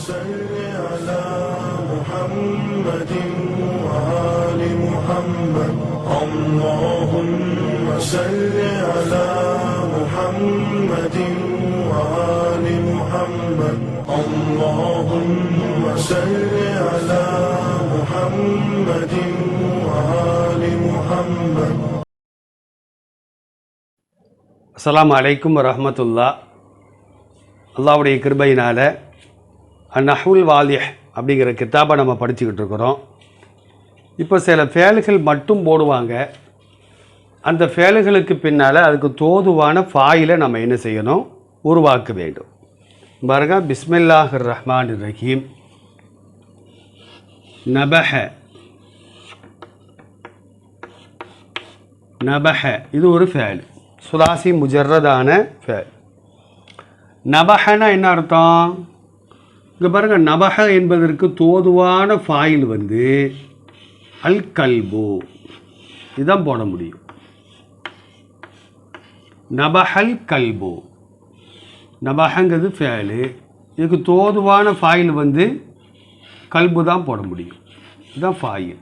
صل على محمد وآل محمد اللهم صل على محمد وآل محمد اللهم صل على محمد وآل محمد அஸ்ஸலாமு அலைக்கும் வரஹ்மத்துல்லா அல்லாவுடைய கிருபையினால் நஹுல் வாலிஹ் அப்படிங்கிற கித்தாபை நம்ம படிச்சுக்கிட்டு இருக்கிறோம். இப்போ சில ஃபேலுகள் மட்டும் போடுவாங்க. அந்த ஃபேலுகளுக்கு பின்னால் அதுக்கு தோதுவான ஃபாயிலை நம்ம என்ன செய்யணும்? உருவாக்க வேண்டும். பாருங்க பிஸ்மில்லாஹ் ரஹ்மான் ரஹீம். நபஹ. நபஹ. இது ஒரு ஃபேல். சுலாசி முஜர்ரதான ஃபேல். நபஹனா என்ன அர்த்தம்? இங்கே பாருங்கள் நபக என்பதற்கு தோதுவான ஃபாயில் வந்து அல் கல்பு இதுதான் போட முடியும். நபஹல் கல்பு நபஹங்கிறது ஃபேலு இதுக்கு தோதுவான ஃபாயில் வந்து கல்பு தான் போட முடியும். இதுதான் ஃபாயில்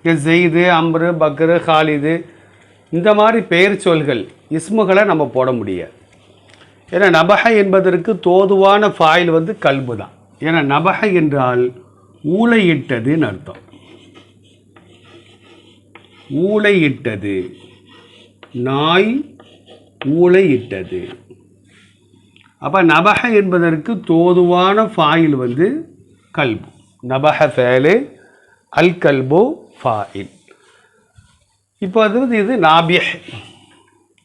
இங்கே ஜெயிது அம்ரு பக்ரு ஹாலிது இந்த மாதிரி பெயர் சொல்கள் இஸ்முகளை நம்ம போட முடியாது. ஏன்னா நபஹ என்பதற்கு தோதுவான ஃபாயில் வந்து கல்பு தான். ஏன்னா நபக என்றால் ஊளையிட்டதுன்னு அர்த்தம். ஊளையிட்டது. நாய் ஊளையிட்டது. அப்போ நபக என்பதற்கு தோதுவான ஃபாயில் வந்து கல்பு. நபக ஃபேலு அல் கல்போ ஃபாயில் இப்போ அது வந்து இது நாபியஹ்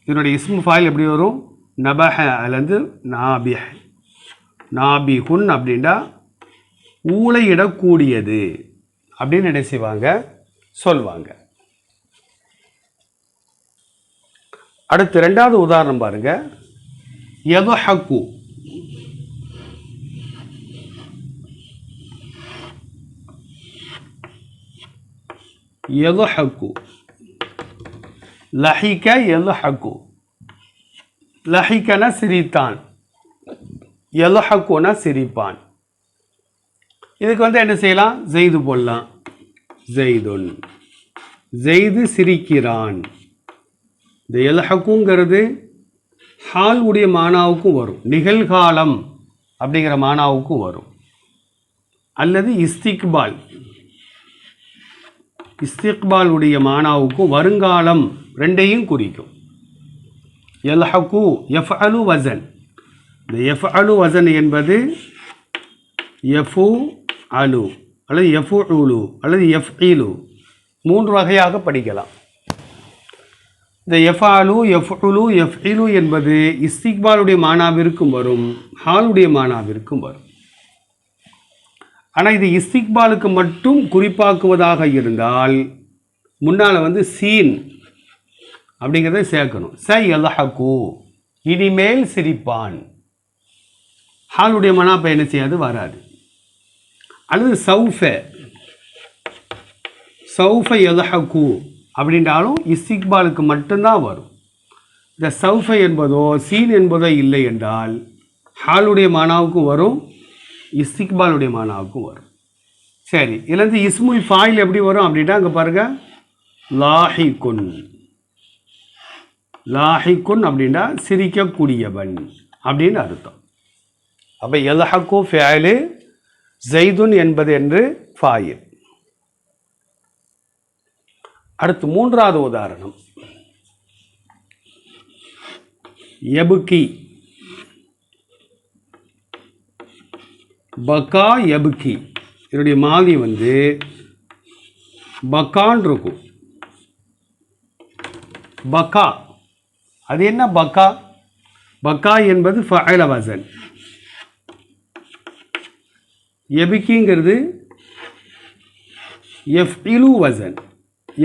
இதனுடைய இஸ்மு ஃபாயில் எப்படி வரும்? நபஹ அதுலேருந்து நாபியஹ் நாபிகுன் அப்படின்னா ஊழையிடக்கூடியது அப்படின்னு என்ன செய்வாங்க? சொல்வாங்க. அடுத்து ரெண்டாவது உதாரணம் பாருங்க. எதுஹக்கு லஹிக்க எதோ எலுஹக்கு லஹிகன சிரித்தான். எலஹக்குனா சிரிப்பான். இதுக்கு வந்து என்ன செய்யலாம்? ஜெய்து போடலாம். ஜெய்துன். ஜெய்து சிரிக்கிறான். இந்த எலஹக்குங்கிறது ஹால் உடைய மானாவுக்கும் வரும். நிகழ்காலம் அப்படிங்கிற மானாவுக்கும் வரும். அல்லது இஸ்திக்பால். இஸ்திக்பால் உடைய மானாவுக்கும் வருங்காலம் ரெண்டையும் குறிக்கும். எல்ஹக்கு எஃப் அலு வசன் இந்த எஃப் அலு வசன் என்பது எஃபு அலு அல்லது எஃபு உலு அல்லது எஃப் இலு மூன்று வகையாக படிக்கலாம். இந்த எஃப் அலு எஃப் உலு எஃப் இலு என்பது இஸ்திக்பாலுடைய மானாவிற்கும் வரும் ஹாலுடைய மானாவிற்கும் வரும். ஆனால் இது இஸ்திக்பாலுக்கு மட்டும் குறிப்பாக்குவதாக இருந்தால் முன்னால் வந்து சீன் அப்படிங்கிறத சேர்க்கணும். ச எல்ஹக்கு இனிமேல் சிரிப்பான். ஹாலுடைய மனா இப்போ என்ன செய்யாது? வராது. அல்லது சௌஃப சௌஃப எல்ஹக்கு அப்படின்றாலும் இஸ்திக்பாலுக்கு மட்டும்தான் வரும். இந்த சௌஃப என்பதோ சீன் என்பதோ இல்லை என்றால் ஹாலுடைய மானாவுக்கும் வரும் இஸ்திக்பாலுடைய மானாவுக்கும் வரும். சரி இதுலேருந்து இஸ்முல் ஃபாயில் எப்படி வரும் அப்படின்னா அங்கே பாருங்கள் லாஹிகுன் லாஹிகுன் அப்படின்னா சிரிக்கக்கூடியவன் அப்படின்னு அர்த்தம். அப்போ எல்ஹக்கு ஃபேலு ஜெய்துன் என்பது என்று ஃபாயில். அடுத்து மூன்றாவது உதாரணம். எபுக்கி. பக்கா எபுக்கி. இதனுடைய மாதி வந்து பக்கான் இருக்கும். பக்கா. அது என்ன பக்கா? பக்கா என்பது ஃபஅல வசன். எபிக்கிங்கிறது எஃப் இலு வசன்.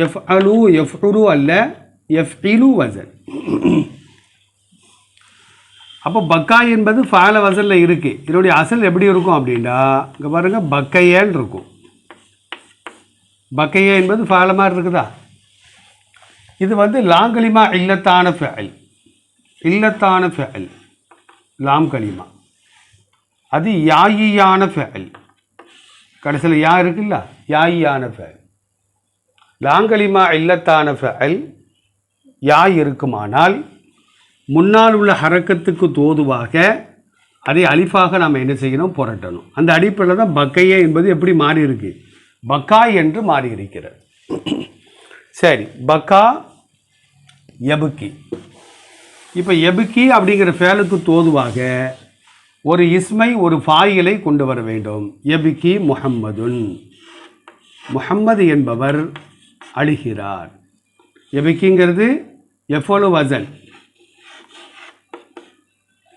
எஃப் அலு எஃப் உரு அல்ல எஃப் இலு வசன். அப்போ பக்கா என்பது ஃபால வசனில் இருக்குது இதனுடைய அசல் எப்படி இருக்கும் அப்படின்னா இங்கே பாருங்கள் பக்கையன் இருக்கும். பக்கைய என்பது ஃபால மாதிரி இருக்குதா? இது வந்து லாங்கலிமா இல்லத்தான ஃபெயல் இல்லத்தான ஃபெயல் லாம் கலிமா அது யாயியான ஃபேல். கடைசியில் யா இருக்குல்ல? யாயியான ஃபேல். லாங்கலிமா இல்லத்தான ஃபேல் யா இருக்குமானால் முன்னால் உள்ள ஹரக்கத்துக்கு தோதுவாக அதை அலிஃபாக நாம் என்ன செய்யணும்? புரட்டணும். அந்த அடிப்படையில் தான் பக்கையே என்பது எப்படி மாறி இருக்கு பக்கா என்று மாறி இருக்கிறது சரி பக்கா எபுக்கி. இப்போ எபுக்கி அப்படிங்கிற ஃபேலுக்கு தோதுவாக ஒரு இஸ்மை ஒரு ஃபாயிலை கொண்டு வர வேண்டும். எபிகி முஹம்மதுன். முஹம்மது என்பவர் அழுகிறார். எபிக்கிங்கிறது எஃபோலு வசன்.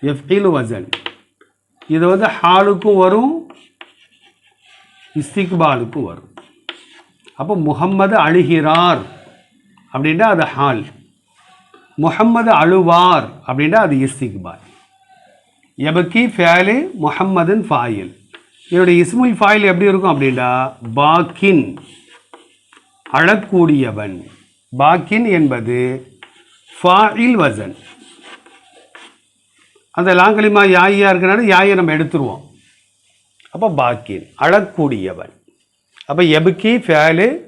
எஃப்இலு வசன். இது வந்து ஹாலுக்கும் வரும் இஸ்திக்பாலுக்கும் வரும். அப்போ முகம்மது அழுகிறார் அப்படின்னா அது ஹால். முகம்மது அழுவார் அப்படின்னா அது இஸ்திக்பால். எபக்கி ஃபேலு முஹம்மதுன் ஃபாயில். இதனுடைய இஸ்முல் ஃபாயில் எப்படி இருக்கும் அப்படின்னா பாக்கின் அழக்கூடியவன். பாக்கின் என்பது ஃபாயில் வசன். அந்த லாங்கலிமா யாயா இருக்கிறனால யாயை நம்ம எடுத்துருவோம். அப்போ பாக்கின் அழக்கூடியவன். அப்போ எபுக்கி ஃபேலு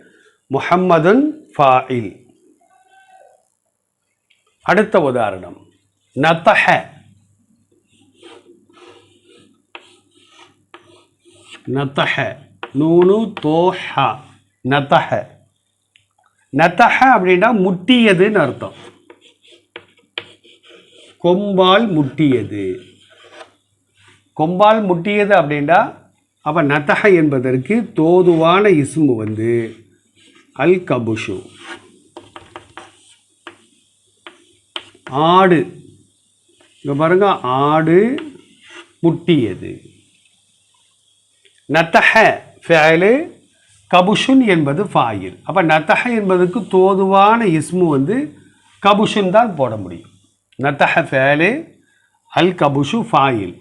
முஹம்மதுன் ஃபாயில். அடுத்த உதாரணம். நத்தஹ. நத்தஹ. நூனு தோஹா. நத்தஹ. நத்தஹ அப்படின்னா முட்டியதுன்னு அர்த்தம். கொம்பால் முட்டியது. கொம்பால் முட்டியது அப்படின்னா அப்போ நதஹ என்பதற்கு தோதுவான இசுமு வந்து அல் கபுஷு. ஆடு. இங்கே பாருங்க ஆடு முட்டியது. நத்தஹ ஃபேலு கபுஷுன் என்பது ஃபாயில். அப்போ நத்தஹ என்பதுக்கு தோதுவான இஸ்மு வந்து கபுஷுன் தான் போட முடியும். நத்தஹ ஃபேலு அல் கபுஷு ஃபாயில்.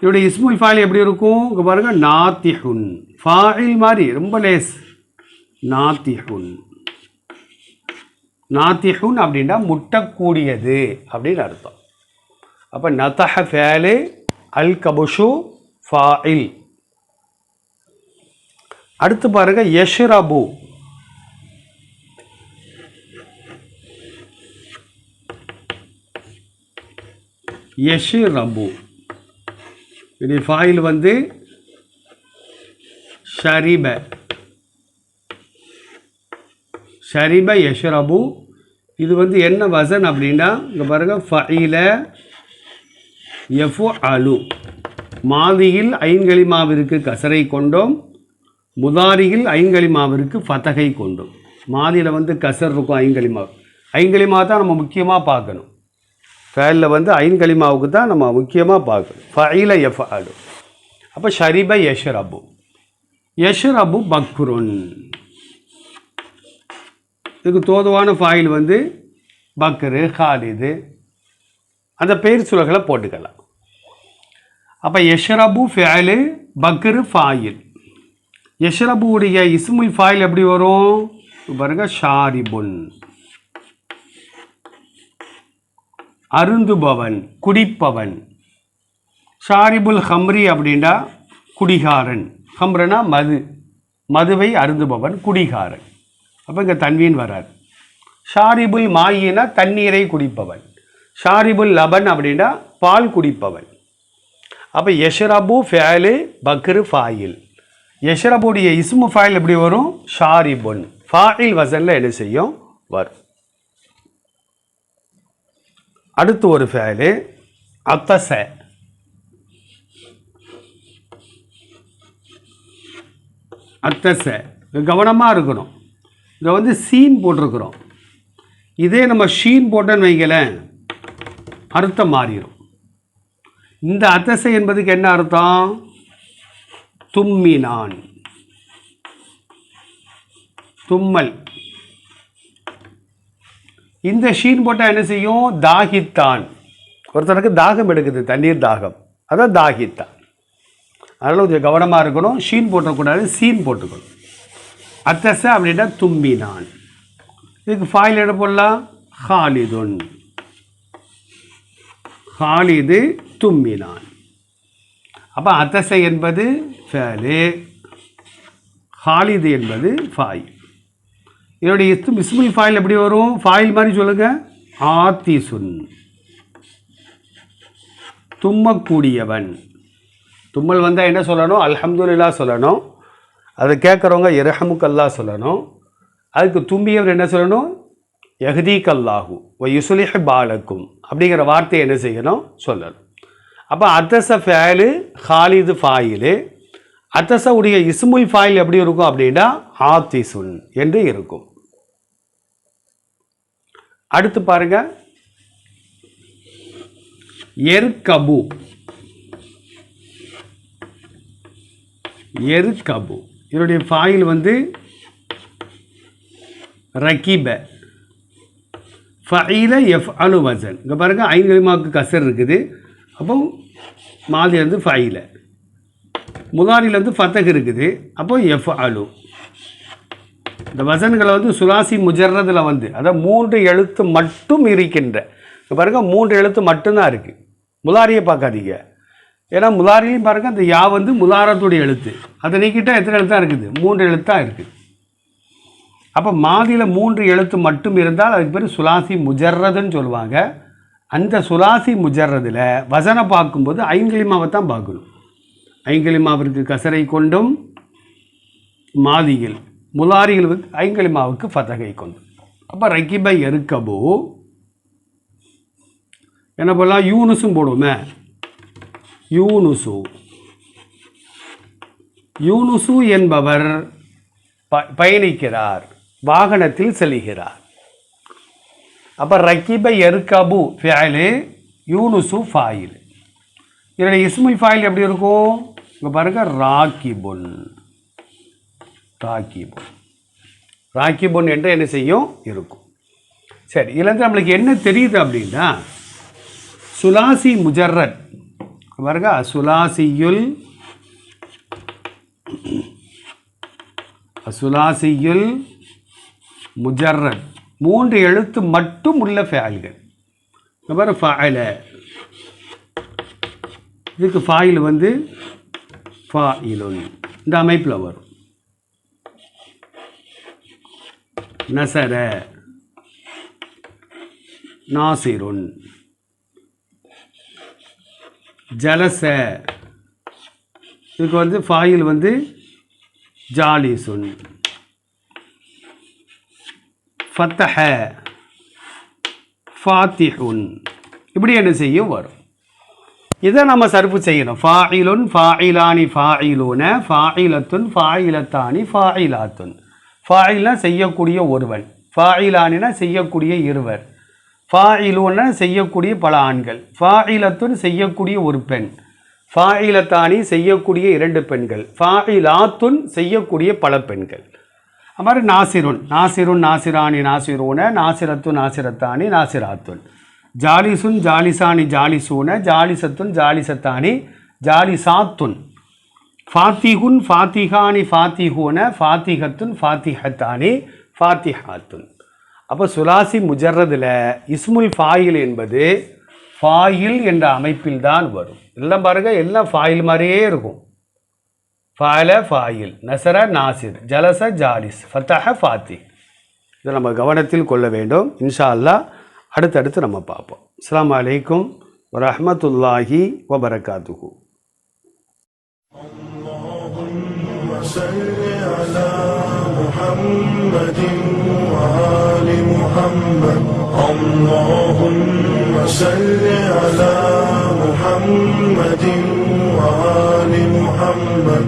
இதோடைய இஸ்முல் ஃபாயில் எப்படி இருக்கும்? இங்கே பாருங்கள் நாத்திஹுன். ஃபாயில் மாதிரி ரொம்ப லேஸ். நாத்திஹுன். நாத்திஹுன் அப்படின்னா முட்டக்கூடியது அப்படின்னு அர்த்தம். அப்போ நத்தஹ ஃபேலு அல் கபுஷு ஃபாயில். அடுத்து பாருங்க யஷ்ரபு. யஷ்ரபு. இது ஃபாயில் வந்து ஷரீப. ஷரீப யஷ்ரபு. இது வந்து என்ன வசன் அப்படின்னா இங்கே பாருங்க ஃபைல எஃபு அலு மாதியில் ஐங்கலிமாவிற்கு கசரை கொண்டோம். முதாரியில் ஐங்கலிமாவிற்கு ஃபதகை கொண்டும் மாதியில் வந்து கசர் இருக்கும் ஐங்கலிமா ஐங்கலிமா தான் நம்ம முக்கியமாக பார்க்கணும். ஃபேலில் வந்து ஐங்கலிமாவுக்கு தான் நம்ம முக்கியமாக பார்க்கணும். ஃபைல எஃப் அலு அப்போ ஷரிப யஷரபு. யஷ்ரபு பக்ருன். இதுக்கு தோதுவான ஃபாயில் வந்து பக்ரு ஹாலிது. அந்த பெயர் சுலகளை போட்டுக்கலாம். அப்போ யஷரபு ஃபேலு பக்ரு ஃபாயில். யஷ்ரபுடைய இஸ்முல் ஃபாயில் எப்படி வரும்? பாருங்க ஷாரிபுன். அருந்துபவன் குடிப்பவன். ஷாரிபுல் ஹம்ரி அப்படின்னா குடிகாரன். ஹம்ரனா மது. மதுவை அருந்துபவன் குடிகாரன். அப்போ இங்கே தன்வீன் வராது ஷாரிபுல் மாயினா தண்ணீரை குடிப்பவன். ஷாரிபுல் லபன் அப்படின்னா பால் குடிப்பவன். அப்போ யஷ்ரபு ஃபேலு பக்ரு ஃபாயில். எஷரபுடைய இஸ்மு ஃபாயில் எப்படி வரும்? ஷாரிபுன். ஃபாயில் வசனில் என்ன செய்யும்? வரும். அடுத்து ஒரு ஃபேலு. அத்தச அத்தச கவனமாக இருக்கணும். இங்கே வந்து சீன் போட்டிருக்கிறோம். இதே நம்ம ஷீன் போட்டோன்னு வைங்களேன் அர்த்தம் மாறிடும் இந்த அத்தசை என்பதுக்கு என்ன அர்த்தம்? தும்மினான். தும்மல். இந்த ஷீன் போட்டால் என்ன செய்யும்? தாகித்தான். ஒருத்தனுக்கு தாகம் எடுக்குது தண்ணீர் தாகம். அதான் தாகித்தான். அதனால் கொஞ்சம் கவனமாக இருக்கணும். ஷீன் போட்டக்கூடாது சீன் போட்டுக்கணும். அத்தச அப்படின்னா தும்பினான் இதுக்கு ஃபாயில் என்ன போடலாம்? ஹாலிதுன். ஹாலிது தும்பினான் அப்போ அத்தச என்பது ஃபேலு. ஹாலிது என்பது ஃபாயில். இதனுடைய இஸ்து இஸ்முல் ஃபாயில் எப்படி வரும்? ஃபாயில் மாதிரி சொல்லுங்கள் ஆத்திசுன். தும்மக்கூடியவன். தும்மல் வந்தால் என்ன சொல்லணும்? அல்ஹம்துல்லா சொல்லணும். அதை கேட்குறவங்க இரஹமுக்கல்லா சொல்லணும். அதுக்கு தும்பியவர் என்ன சொல்லணும்? யஹ்தீக் அல்லாஹு ஒ யுசுலிஹ் பாலக்கும். அப்படிங்கிற வார்த்தையை என்ன செய்யணும்? சொல்லணும். அப்போ அத்தச ஃபேலு ஹாலிது ஃபாயிலு. அத்தச உடைய இசுமுல் ஃபாயில் எப்படி இருக்கும் அப்படின்னா ஆத்திசுன் என்று இருக்கும். அடுத்து பாருங்க. எர்கபு எர்கபு இதனுடைய ஃபாயில் வந்து ரகீப. ஃபைல எஃப் அலு வசன். இங்கே பாருங்கள் ஐங்கலிமாவுக்கு கசர் இருக்குது. அப்போ மாதிலேருந்து ஃபைல. முதாரிலேருந்து ஃபத்தக் இருக்குது. அப்போ எஃப் அலு இந்த வசன்களை வந்து சுலாசி முஜர்றதில் வந்து அதாவது மூன்று எழுத்து மட்டும் இருக்கின்ற. இப்போ பாருங்க மூன்று எழுத்து மட்டும்தான் இருக்குது முலாரியை பார்க்காதீங்க. ஏன்னா முலாரிலையும் பாருங்க அந்த யா வந்து முலாரத்துடைய எழுத்து. அதை நீக்கிட்டால் எத்தனை எழுத்தாக இருக்குது? மூன்று எழுத்தாக இருக்குது அப்போ மாதியில் மூன்று எழுத்து மட்டும் இருந்தால் அதுக்கு பேர் சுலாசி முஜர்றதுன்னு சொல்லுவாங்க. அந்த சுலாசி முஜர்றதில் வசனை பார்க்கும்போது ஐங்கிலிமாவை தான் பார்க்கணும். ஐங்கிலிமாவிற்கு கசரை கொண்டும் மாதியில் முலாரிகளுக்கு ஐங்கிலிமாவுக்கு ஃபதகை கொண்டும். அப்போ ரக்கிபை எருக்கபோ என்ன பண்ணலாம்? யூனுஸும் போடுவோமே. யூனுசு. யூனுசு என்பவர் ப பயணிக்கிறார் வாகனத்தில் செல்கிறார். அப்போ ரக்கிப எருக்கபு ஃபேலு யூனுசு ஃபாயில். இதில் இஸ்முல் ஃபாயில் எப்படி இருக்கும்? இங்கே பாருங்கள் ராக்கிபுன் ராக்கிபுன் ராக்கிபுன் என்று என்ன செய்யும்? இருக்கும். சரி இதுலேருந்து நம்மளுக்கு என்ன தெரியுது அப்படின்னா சுலாசி முஜர்ரத். பாருங்க சுலாசியுல் சுலாசியுல் முஜர்ரத். மூன்று எழுத்து மட்டும் உள்ள ஃபேல்கள் இங்க பாரு இதுக்கு ஃபாயில் வந்து ஃபாயிலுன் இந்த அமைப்பில் வரும். நசர நாசிருன். ஜலச இதுக்கு வந்து ஃபாயில் வந்து ஜாலிசுன். ஃபத்தஹ ஃபாத்திஹுன். இப்படி என்ன செய்யும்? வரும். இதை நம்ம சர்ப்பு செய்யணும். ஃபாயிலுன் ஃபாயிலானி ஃபாயிலூன ஃபாயிலத்துன் ஃபாயிலத்தானி ஃபாயிலாத்துன். ஃபாயில்னா செய்யக்கூடிய ஒருவன். ஃபாயிலானினா செய்யக்கூடிய இருவர். ஃபாயிலூன செய்யக்கூடிய பல ஆண்கள். ஃபாயிலத்துன் செய்யக்கூடிய ஒரு பெண். ஃபாயிலத்தானி செய்யக்கூடிய இரண்டு பெண்கள். ஃபாயிலாத்துன் செய்யக்கூடிய பல பெண்கள். அது மாதிரி நாசிருன் நாசிருன் நாசிராணி நாசிரூன நாசிரத்து நாசிரத்தானி நாசிராத்துன். ஜாலிசுன் ஜாலிசானி ஜாலிசூன ஜாலிசத்துன் ஜாலிசத்தானி ஜாலிசாத்துன். ஃபாத்திகுன் ஃபாத்திகானி ஃபாத்திஹூன ஃபாத்திகத்துன் ஃபாத்திஹத்தானி ஃபாத்திஹாத்துன் அப்போ சுலாசி முஜர்றதில் இஸ்முல் ஃபாயில் என்பது ஃபாயில் என்ற அமைப்பில் தான் வரும். எல்லாம் பாருங்கள் எல்லாம் ஃபாயில் மாதிரியே இருக்கும். ஃபாயில ஃபாயில் நசர நாசிர் ஜலச ஜாலிஸ் ஃபத்தஹ ஃபாத்தி இதை நம்ம கவனத்தில் கொள்ள வேண்டும் இன்ஷா அல்லாஹ் அடுத்தடுத்து நம்ம பார்ப்போம் அஸ்ஸலாமு அலைக்கும் வரஹ்மத்துல்லாஹி வபரகாத்துஹு صل على محمد وآل محمد اللهم صل على محمد وآل محمد